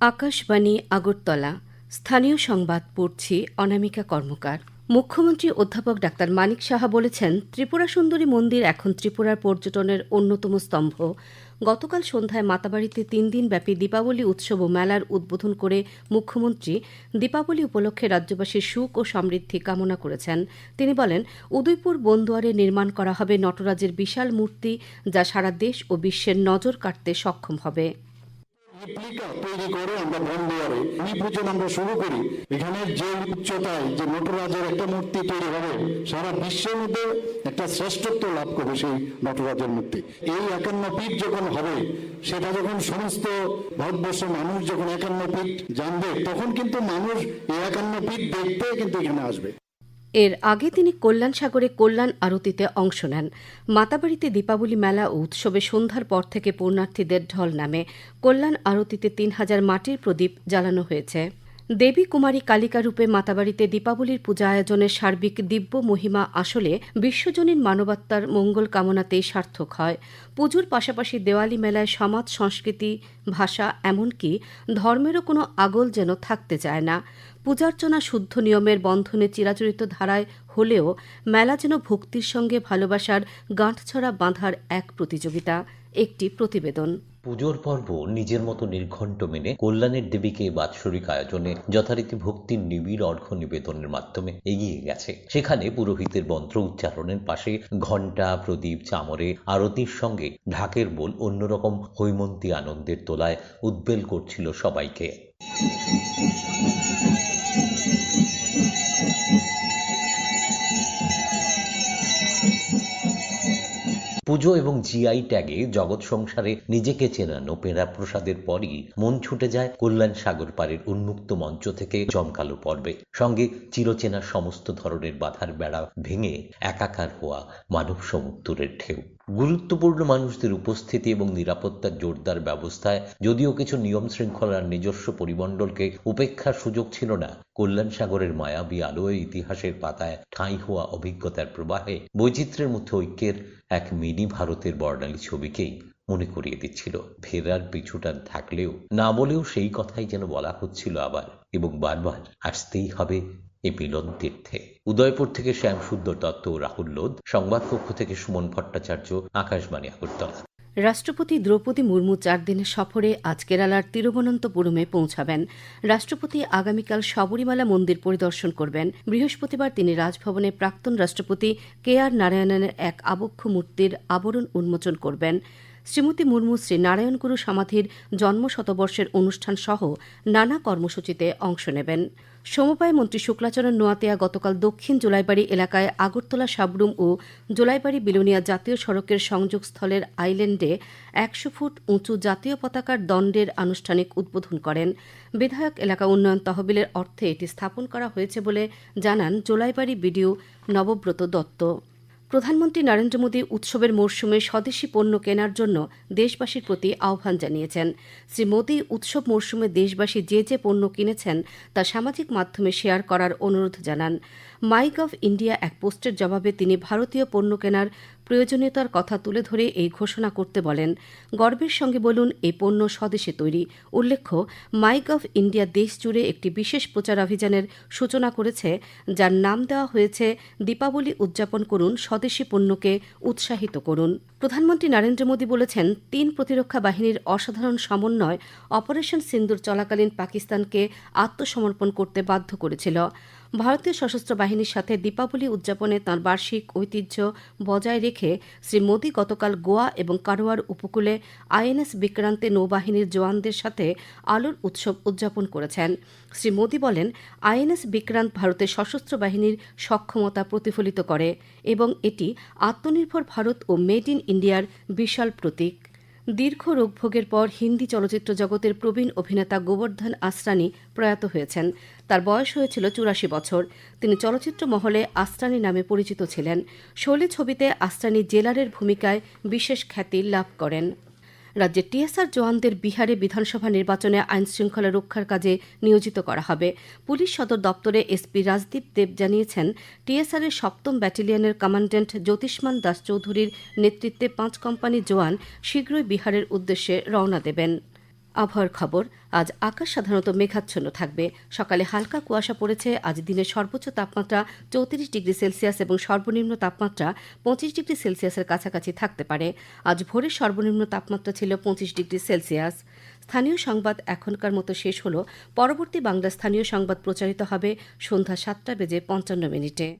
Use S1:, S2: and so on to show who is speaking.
S1: আকাশবাণী, আগরতলা। স্থানীয় সংবাদ পড়ছি অনামিকা কর্মকার। মুখ্যমন্ত্রী অধ্যাপক ডাক্তার মানিক সাহা বলেছেন, ত্রিপুরা সুন্দরী মন্দির এখন ত্রিপুরার পর্যটনের অন্যতম স্তম্ভ। গতকাল সন্ধ্যায় মাতাবাড়িতে তিন দিনব্যাপী দীপাবলি উৎসব ও মেলার উদ্বোধন করে মুখ্যমন্ত্রী দীপাবলি উপলক্ষে রাজ্যবাসীর সুখ ও সমৃদ্ধি কামনা করেছেন। তিনি বলেন, উদয়পুর বন্দুয়ারে নির্মাণ করা হবে নটরাজের বিশাল মূর্তি যা সারা দেশ ও বিশ্বের নজর কাটতে সক্ষম হবে।
S2: রেপ্লিকা তৈরি করে আমরা এই পুজো আমরা শুরু করি। এখানে যে উচ্চতায় যে নটরাজের একটা মূর্তি তৈরি হবে, সারা বিশ্বের মধ্যে একটা শ্রেষ্ঠত্ব লাভ করবে সেই নটরাজের মূর্তি। এই একান্ন পীঠ যখন হবে, সেটা যখন সমস্ত ভারতবর্ষের মানুষ যখন একান্ন পীঠ জানবে, তখন কিন্তু মানুষ এই একান্ন পীঠ দেখতে কিন্তু এখানে আসবে।
S1: এর আগে তিনি কল্যাণ সাগরে কল্যাণ আরতিতে অংশ নেন। মাতাবাড়িতে দীপাবলি মেলা ও উৎসবে সন্ধ্যার পর থেকে পূর্ণার্থীদের ঢল নামে কল্যাণ আরতিতে তিন হাজার মাটির প্রদীপ জ্বালানো হয়েছে। দেবী কুমারী কালিকা রূপে মাতাবাড়িতে দীপাবলির পূজা আয়োজনের সার্বিক দিব্য মহিমা আসলে বিশ্বজনীন মানবাত্মার মঙ্গল কামনাতেই সার্থক হয়। পুজোর পাশাপাশি দেওয়ালি মেলায় সমাজ, সংস্কৃতি ভাষা এমনকি ধর্মেরও কোনো আগল যেন থাকতে চায় না। পূজার্চনা শুদ্ধ নিয়মের বন্ধনে চিরাচরিত ধারায় হলেও মেলা যেন ভক্তির সঙ্গে ভালোবাসার গাঁটছড়া বাঁধার এক প্রতিযোগিতা, একটি প্রতিবেদন।
S3: পুজোর পর্ব নিজের মতো নির্ঘণ্ট মেনে কল্যাণের দেবীকে বাৎসরিক আয়োজনে যথারীতি ভক্তির নিবিড় অর্ঘ্য নিবেদনের মাধ্যমে এগিয়ে গেছে। সেখানে পুরোহিতের মন্ত্র উচ্চারণের পাশে ঘণ্টা, প্রদীপ চামরে আরতির সঙ্গে ঢাকের বোল, অন্যরকম হৈমন্তী আনন্দের তোলায় উদ্বেল করছিল সবাইকে। পুজো এবং জিআই ট্যাগে জগৎ সংসারে নিজেকে চেনানো পেঁড়া প্রসাদের পরই মন ছুটে যায় কল্যাণ সাগর পাড়ের উন্মুক্ত মঞ্চ থেকে জমকালো পর্বে। সঙ্গে চিরচেনা সমস্ত ধরনের বাধার বেড়া ভেঙে একাকার হওয়া মানব সমুদ্রের ঢেউ। গুরুত্বপূর্ণ মানুষদের উপস্থিতি এবং নিরাপত্তার জোরদার ব্যবস্থায় যদিও কিছু নিয়ম শৃঙ্খলার নিজস্ব পরিমণ্ডলকে উপেক্ষার সুযোগ ছিল না, কল্যাণ সাগরের মায়াবী আলোয় ইতিহাসের পাতায় ঠাঁই হওয়া অভিজ্ঞতার প্রবাহে বৈচিত্র্যের মধ্যে ঐক্যের এক মিনি ভারতের বর্ণালী ছবিকেই মনে করিয়ে দিচ্ছিল। ফেরার পিছুটান থাকলেও, না বলেও সেই কথাই যেন বলা হচ্ছিল আবার, এবং বারবার আসতেই হবে এই মিলন তীর্থে। উদয়পুর থেকে শ্যাম সুন্দর দত্ত ও রাহুল লোধ সংবাদকক্ষ থেকে সুমন ভট্টাচার্য, আকাশবাণী, আগরতলা।
S1: রাষ্ট্রপতি দ্রৌপদী মুর্মু চার দিনের সফরে আজ কেরালার তিরুবনন্তপুরমে পৌঁছাবেন। রাষ্ট্রপতি আগামীকাল শবরীমালা মন্দির পরিদর্শন করবেন। বৃহস্পতিবার তিনি রাজভবনে প্রাক্তন রাষ্ট্রপতি কে আর নারায়ণনের এক আবক্ষ মূর্তির আবরণ উন্মোচন করবেন। শ্রীমতী মুর্মু শ্রী নারায়ণগুরু সমাধির জন্ম শতবর্ষের অনুষ্ঠান সহ নানা কর্মসূচিতে অংশ নেবেন। সমবায় মন্ত্রী শুক্লাচরণ নোয়াতিয়া গতকাল দক্ষিণ জোলাইবাড়ি এলাকায় আগরতলা সাবরুম ও জোলাইবাড়ি বিলোনিয়া জাতীয় সড়কের সংযোগস্থলের আইল্যান্ডে একশো ফুট উঁচু জাতীয় পতাকার দণ্ডের আনুষ্ঠানিক উদ্বোধন করেন। বিধায়ক এলাকা উন্নয়ন তহবিলের অর্থে এটি স্থাপন করা হয়েছে বলে জানান জোলাইবাড়ি বিডিও নবব্রত দত্ত। প্রধানমন্ত্রী নরেন্দ্র মোদী উৎসবের মরশুমে স্বদেশি পণ্য কেনার জন্য দেশবাসীর প্রতি আহ্বান জানিয়েছেন। শ্রী মোদী উৎসব মরশুমে দেশবাসী যে যে পণ্য কিনেছেন তা সামাজিক মাধ্যমে শেয়ার করার অনুরোধ জানান। মাইক অফ ইন্ডিয়া এক পোস্টের জবাবে তিনি ভারতীয় পণ্য কেনার প্রয়োজনীয়তার কথা তুলে ধরে এই ঘোষণা করতে বলেন। গর্বের সঙ্গে বলুন, এই পণ্য স্বদেশে তৈরি। উল্লেখ্য, মাইক অফ ইন্ডিয়া দেশ জুড়ে একটি বিশেষ প্রচার অভিযানের সূচনা করেছে, যার নাম দেওয়া হয়েছে, দীপাবলি উদযাপন করুন, স্বদেশি পণ্যকে উৎসাহিত করুন। প্রধানমন্ত্রী নরেন্দ্র মোদী বলেছেন, তিন প্রতিরক্ষা বাহিনীর অসাধারণ সমন্বয় অপারেশন সিন্দুর চলাকালীন পাকিস্তানকে আত্মসমর্পণ করতে বাধ্য করেছিল। ভারতীয় সশস্ত্র বাহিনীর সাথে দীপাবলি উদযাপনে তাঁর বার্ষিক ঐতিহ্য বজায় রেখে শ্রী মোদী গতকাল গোয়া এবং কারোয়ার উপকূলে আইএনএস বিক্রান্তে নৌবাহিনীর জওয়ানদের সাথে আলোর উৎসব উদযাপন করেছেন। শ্রী মোদী বলেন, আইএনএস বিক্রান্ত ভারতের সশস্ত্র বাহিনীর সক্ষমতা প্রতিফলিত করে এবং এটি আত্মনির্ভর ভারত ও মেড ইন ইন্ডিয়ার বিশাল প্রতীক। দীর্ঘ রোগভোগের পর হিন্দি চলচ্চিত্র জগতের প্রবীণ অভিনেতা গোবর্ধন আসরানি প্রয়াত হয়েছেন। তার বয়স হয়েছিল চুরাশি বছর। তিনি চলচ্চিত্র মহলে আসরানি নামে পরিচিত ছিলেন। শৈলী ছবিতে আসরানি জেলারের ভূমিকায় বিশেষ খ্যাতি লাভ করেন। রাজ্যের টিএসআর জওয়ানদের বিহারে বিধানসভা নির্বাচনে আইন শৃঙ্খলা রক্ষার কাজে নিয়োজিত করা হবে। পুলিশ সদর দপ্তরে এসপি রাজদীপ দেব জানিয়েছেন, টিএসআর এর সপ্তম ব্যাটালিয়নের কমান্ড্যান্ট জ্যোতিষ্মান দাস চৌধুরীর নেতৃত্বে পাঁচ কোম্পানি জওয়ান শীঘ্রই বিহারের উদ্দেশ্যে রওনা দেবেন। আবহাওয়ার খবর, আজ আকাশ সাধারণত মেঘাচ্ছন্ন থাকবে। সকালে হালকা কুয়াশা পড়েছে, আজ দিনের সর্বোচ্চ তাপমাত্রা চৌত্রিশ ডিগ্রি সেলসিয়াস এবং সর্বনিম্ন তাপমাত্রা পঁচিশ ডিগ্রি সেলসিয়াসের কাছাকাছি থাকতে পারে। আজ ভোরের সর্বনিম্ন তাপমাত্রা ছিল পঁচিশ ডিগ্রি সেলসিয়াস। স্থানীয় সংবাদ এখনকার মতো শেষ হল। পরবর্তী বাংলা স্থানীয় সংবাদ প্রচারিত হবে সন্ধ্যা সাতটা বেজে পঞ্চান্ন মিনিটে।